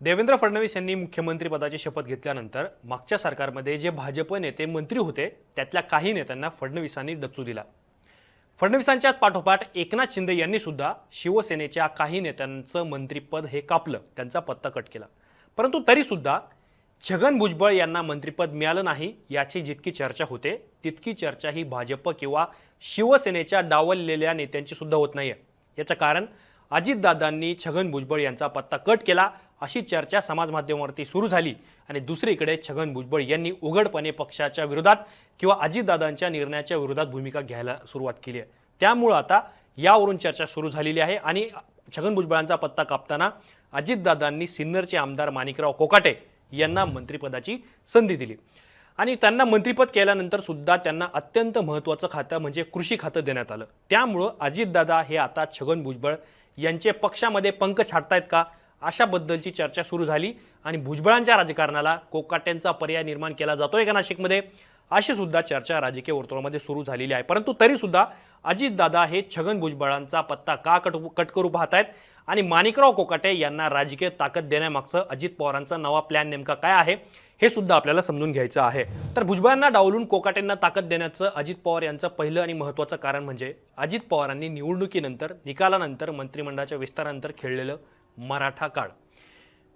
देवेंद्र फडणवीस यांनी मुख्यमंत्रीपदाची शपथ घेतल्यानंतर मागच्या सरकारमध्ये जे भाजप नेते मंत्री होते त्यातल्या काही नेत्यांना फडणवीसांनी डच्चू दिला. फडणवीसांच्याच पाठोपाठ एकनाथ शिंदे यांनी सुद्धा शिवसेनेच्या काही नेत्यांचं मंत्रिपद हे कापलं त्यांचा पत्ता कट केला. परंतु तरीसुद्धा छगन भुजबळ यांना मंत्रिपद मिळालं नाही याची जितकी चर्चा होते तितकी चर्चा ही भाजप किंवा शिवसेनेच्या डावललेल्या नेत्यांची सुद्धा होत नाहीये. याचं कारण अजितदादांनी छगन भुजबळ यांचा पत्ता कट केला अशी चर्चा समाज माध्यमावरती सुरू झाली आणि दुसरीकडे छगन भुजबळ यांनी उघडपणे पक्षाच्या विरोधात किंवा अजितदादांच्या निर्णयाच्या विरोधात भूमिका घ्यायला सुरुवात केली आहे. त्यामुळं आता यावरून चर्चा सुरू झालेली आहे आणि छगन भुजबळांचा पत्ता कापताना अजितदादांनी सिन्नरचे आमदार माणिकराव कोकाटे यांना मंत्रिपदाची संधी दिली. आणि त्यांना मंत्रिपद केल्यानंतर सुद्धा त्यांना अत्यंत महत्त्वाचं खातं म्हणजे कृषी खातं देण्यात आलं. त्यामुळं अजितदादा हे आता छगन भुजबळ यांचे पक्षामध्ये पंख छाडतायत का? अशाबद्दलची चर्चा सुरू झाली आणि भुजबळांच्या राजकारणाला कोकाट्यांचा पर्याय निर्माण केला जातोय का नाशिकमध्ये? अशी सुद्धा चर्चा राजकीय वर्तुळामध्ये सुरू झालेली आहे. परंतु तरीसुद्धा अजितदादा हे छगन भुजबळांचा पत्ता का कट कट करू पाहतायत? आणि माणिकराव कोकाटे यांना राजकीय ताकद देण्यामागचं अजित पवारांचा नवा प्लॅन नेमका काय आहे? हे सुद्धा आपल्याला समजून घ्यायचं आहे. तर भुजबळांना डावलून कोकाटेंना ताकद देण्याचं अजित पवार यांचं पहिलं आणि महत्त्वाचं कारण म्हणजे अजित पवारांनी निवडणुकीनंतर निकालानंतर मंत्रिमंडळाच्या विस्तारानंतर खेळलेलं मराठा काळ.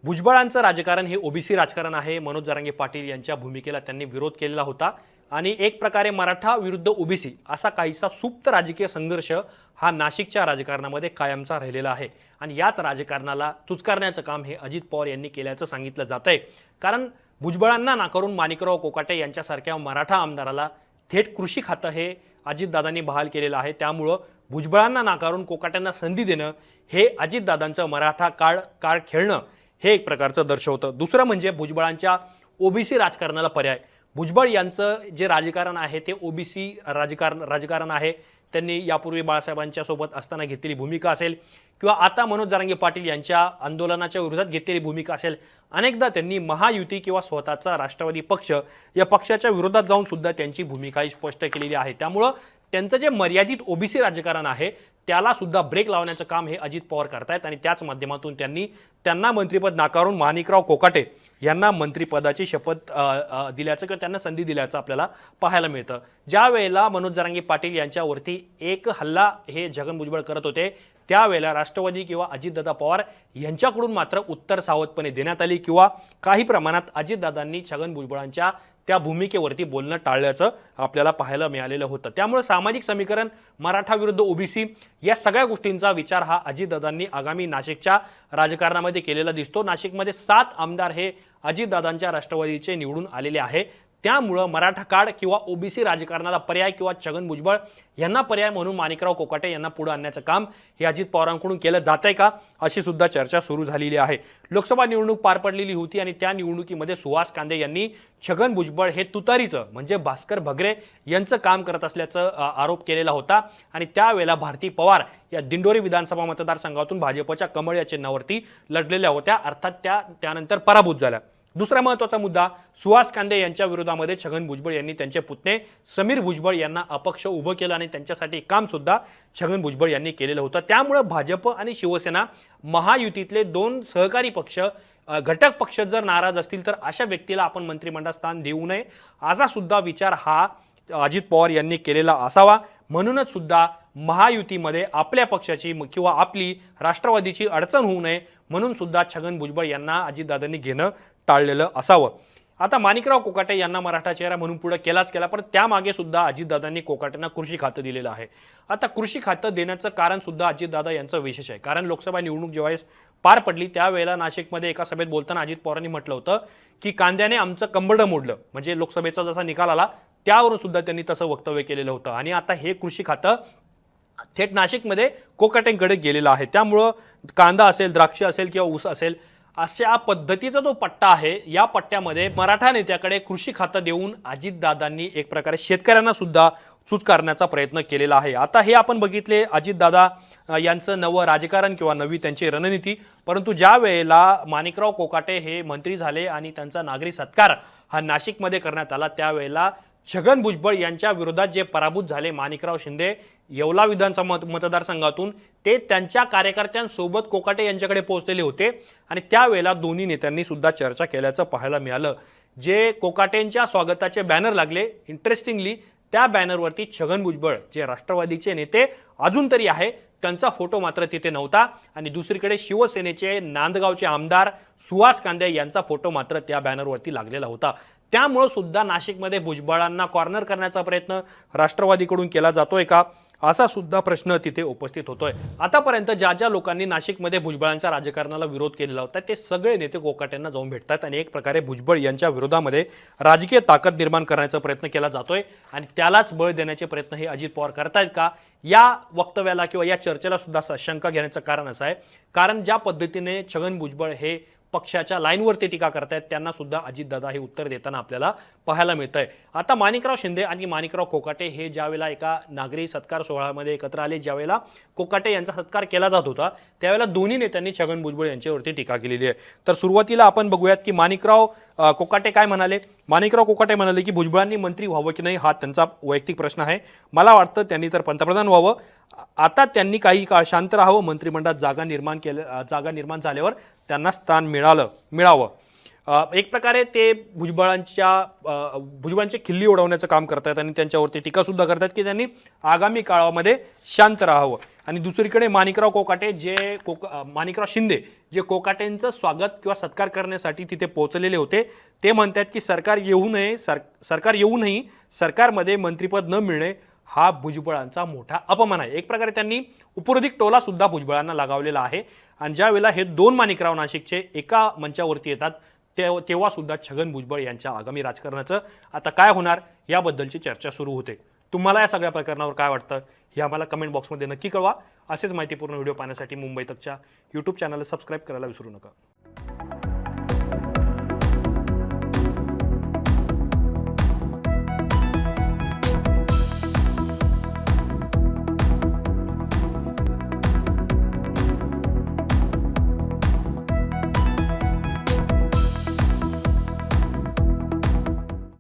भुजबळांचं राजकारण हे ओबीसी राजकारण आहे. मनोज जरांगे पाटील यांच्या भूमिकेला त्यांनी विरोध केलेला होता. आणि एक प्रकारे मराठा विरुद्ध ओबीसी असा काहीसा सुप्त राजकीय संघर्ष हा नाशिकच्या राजकारणामध्ये कायमचा राहिलेला आहे. आणि याच राजकारणाला चुचकारण्याचं काम हे अजित पवार यांनी केल्याचं सांगितलं जात आहे कारण भुजबळांना नाकारून माणिकराव कोकाटे यांच्यासारख्या मराठा आमदाराला थेट कृषी खातं हे अजितदादांनी बहाल केलेलं आहे. त्यामुळं भुजबळांना नाकारून कोकाट्यांना संधी देणं हे अजितदादांचं मराठा काळ काळ खेळणं हे एक प्रकारचं दर्शवतं. दुसरं म्हणजे भुजबळांच्या ओबीसी राजकारणाला पर्याय. भुजबळ यांचं जे राजकारण आहे ते ओबीसी राजकारण राजकारण आहे. त्यांनी यापूर्वी बाळासाहेबांच्या सोबत असताना घेतलेली भूमिका असेल किंवा आता मनोज जारांगे पाटील यांच्या आंदोलनाच्या विरोधात घेतलेली भूमिका असेल अनेकदा त्यांनी महायुती किंवा स्वतःचा राष्ट्रवादी पक्ष या पक्षाच्या विरोधात जाऊन सुद्धा त्यांची भूमिका ही स्पष्ट केलेली आहे. त्यामुळं त्यांचं जे मर्यादित ओबीसी राजकारण आहे त्याला सुद्धा ब्रेक लावण्याचं काम हे अजित पवार करतायत आणि त्याच माध्यमातून त्यांनी त्यांना मंत्रिपद नाकारून माणिकराव कोकाटे यांना मंत्रिपदाची शपथ दिल्याचं किंवा त्यांना संधी दिल्याचं आपल्याला पाहायला मिळतं. ज्या वेळेला मनोज जरांगे पाटील यांच्यावरती एक हल्ला हे जगन भुजबळ करत होते त्यावेळेला राष्ट्रवादी किंवा अजितदादा पवार यांच्याकडून मात्र उत्तर सावधपणे देण्यात आली किंवा काही प्रमाणात अजितदादांनी छगन भुजबळांच्या त्या भूमिकेवरती बोलणं टाळल्याचं आपल्याला पाहायला मिळालेलं होतं. त्यामुळे सामाजिक समीकरण मराठा विरुद्ध ओबीसी या सगळ्या गोष्टींचा विचार हा अजितदादांनी आगामी नाशिकच्या राजकारणामध्ये केलेला दिसतो. नाशिकमध्ये सात आमदार हे अजितदादांच्या राष्ट्रवादीचे निवडून आलेले आहे. त्यामुळं मराठा काड किंवा ओबीसी राजकारणाला पर्याय किंवा छगन भुजबळ यांना पर्याय म्हणून माणिकराव कोकाटे यांना पुढे आणण्याचं काम हे अजित पवारांकडून केलं जात आहे का अशी सुद्धा चर्चा सुरू झालेली आहे. लोकसभा निवडणूक पार पडलेली होती आणि त्या निवडणुकीमध्ये सुहास कांदे यांनी छगन भुजबळ हे तुतारीचं म्हणजे भास्कर भगरे यांचं काम करत असल्याचं आरोप केलेला होता. आणि त्यावेळेला भारती पवार या दिंडोरी विधानसभा मतदारसंघातून भाजपच्या कमळ या चिन्हावरती लढलेल्या होत्या. अर्थात त्या त्यानंतर पराभूत झाल्या. दुसरा महत्त्वाचा मुद्दा सुहास कांदे यांच्या विरोधामध्ये छगन भुजबळ यांनी त्यांचे पुतणे समीर भुजबळ यांना अपक्ष उभं केलं आणि त्यांच्यासाठी काम सुद्धा छगन भुजबळ यांनी केलेलं होतं. त्यामुळं भाजप आणि शिवसेना महायुतीतले दोन सहकारी पक्ष घटक पक्ष जर नाराज असतील तर अशा व्यक्तीला आपण मंत्रिमंडळ स्थान देऊ नये. असा सुद्धा विचार हा अजित पवार यांनी केलेला असावा. म्हणूनच सुद्धा महायुतीमध्ये आपल्या पक्षाची किंवा आपली राष्ट्रवादीची अडचण होऊ नये म्हणून सुद्धा छगन भुजबळ यांना अजितदादांनी घेणं टाळलेलं असावं. आता माणिकराव कोकाटे यांना मराठा चेहरा म्हणून पुढे केलाच केला पण त्यामागे सुद्धा अजितदादांनी कोकाटेंना कृषी खातं दिलेलं आहे. आता कृषी खातं देण्याचं कारण सुद्धा अजितदादा यांचं विशेष आहे. कारण लोकसभा निवडणूक ज्यावेळेस पार पडली त्यावेळेला नाशिकमध्ये एका सभेत बोलताना अजित पवारांनी म्हटलं होतं की कांद्याने आमचं कंबडं मोडलं. म्हणजे लोकसभेचा जसा निकाल आला त्यावरून सुद्धा त्यांनी तसं वक्तव्य केलेलं होतं. आणि आता हे कृषी खातं थेट नाशिकमध्ये कोकाटेंकडे गेलेला आहे. त्यामुळं कांदा असेल द्राक्ष असेल किंवा ऊस असेल अशा पद्धतीचा जो पट्टा आहे या पट्ट्यामध्ये मराठा नेत्याकडे कृषी खातं देऊन अजितदादांनी एक प्रकारे शेतकऱ्यांना सुद्धा चूच करण्याचा प्रयत्न केलेला आहे. आता हे आपण बघितले अजितदादा यांचं नवं राजकारण किंवा नवी त्यांची रणनीती परंतु ज्या वेळेला माणिकराव कोकाटे हे मंत्री झाले आणि त्यांचा नागरी सत्कार हा नाशिकमध्ये करण्यात आला त्यावेळेला छगन भुजबळ यांच्या विरोधात जे पराभूत झाले माणिकराव शिंदे येवला विधानसभा मत मतदारसंघातून ते त्यांच्या कार्यकर्त्यांसोबत कोकाटे यांच्याकडे पोहोचलेले होते आणि त्यावेळेला दोन्ही नेत्यांनी सुद्धा चर्चा केल्याचं पाहायला मिळालं. जे कोकाटेंच्या स्वागताचे बॅनर लागले इंटरेस्टिंगली त्या बॅनरवरती छगन भुजबळ जे राष्ट्रवादीचे नेते अजून तरी आहे त्यांचा फोटो मात्र तिथे नव्हता. आणि दुसरीकडे शिवसेनेचे नांदगावचे आमदार सुहास कांदे यांचा फोटो मात्र त्या बॅनरवरती लागलेला होता. त्यामुळं सुद्धा नाशिकमध्ये भुजबळांना कॉर्नर करण्याचा प्रयत्न राष्ट्रवादीकडून केला जातोय का? असा सुद्धा प्रश्न तिथे उपस्थित होतोय. आतापर्यंत ज्या ज्या लोकांनी नाशिकमध्ये भुजबळांच्या राजकारणाला विरोध केलेला होता ते सगळे नेते कोकाट्यांना जाऊन भेटतात आणि एक प्रकारे भुजबळ यांच्या विरोधामध्ये राजकीय ताकद निर्माण करण्याचा प्रयत्न केला जातोय. आणि त्यालाच बळ देण्याचे प्रयत्न हे अजित पवार करतायत का? या वक्तव्याला किंवा या चर्चेला सुद्धा शंका घेण्याचं कारण असं आहे. कारण ज्या पद्धतीने छगन भुजबळ हे पक्षाच्या लाईनवरती टीका करतायत त्यांना सुद्धा अजितदादा हे उत्तर देताना आपल्याला पाहायला मिळत आहे आता माणिकराव शिंदे आणि माणिकराव कोकाटे हे ज्यावेळेला एका नागरी सत्कार सोहळ्यामध्ये एकत्र आले ज्यावेळेला कोकाटे यांचा सत्कार केला जात होता त्यावेळेला दोन्ही नेत्यांनी छगन भुजबळ यांच्यावरती टीका केलेली आहे. तर सुरुवातीला आपण बघूयात की माणिकराव कोकाटे काय म्हणाले? माणिकराव कोकाटे म्हणाले की भुजबळांनी मंत्री व्हावं की नाही हा त्यांचा वैयक्तिक प्रश्न आहे. मला वाटतं त्यांनी तर पंतप्रधान व्हावं. आता त्यांनी काही काळ शांत राहावं मंत्रिमंडळात जागा निर्माण केल्या जागा निर्माण झाल्यावर त्यांना स्थान मिळालं मिळावं. एक प्रकारे ते भुजबळांच्या भुजबळांचे भुजबळांची खिल्ली उडवण्याचं काम करतात आणि त्यांच्यावरती टीकासुद्धा करतात की त्यांनी आगामी काळामध्ये शांत राहावं. आणि दुसरीकडे माणिकराव कोकाटे जे कोक माणिकराव शिंदे जे कोकाटेंचं स्वागत किंवा सत्कार करण्यासाठी तिथे पोहोचलेले होते ते म्हणतात की सरकार येऊ नये सर सरकार येऊनही सरकारमध्ये मंत्रिपद न मिळणे हा भुजबळांचा मोठा अपमान आहे. एक प्रकारे त्यांनी उपरोधिक टोलासुद्धा भुजबळांना लगावलेला आहे. आणि ज्यावेळेला हे दोन माणिकराव नाशिकचे एका मंचावरती येतात ते तेव्हा छगन भुजबळ यांच्या आगामी राजकारणाचं आता काय होणार याबद्दलची चर्चा सुरू होते. तुम्हाला या सगळ्या प्रकरणावर काय वाटतं हे आम्हाला कमेंट बॉक्समध्ये नक्की कळवा. असेच माहितीपूर्ण व्हिडिओ पाहण्यासाठी मुंबई तकच्या यूट्यूब चॅनलला सबस्क्राईब करायला विसरू नका.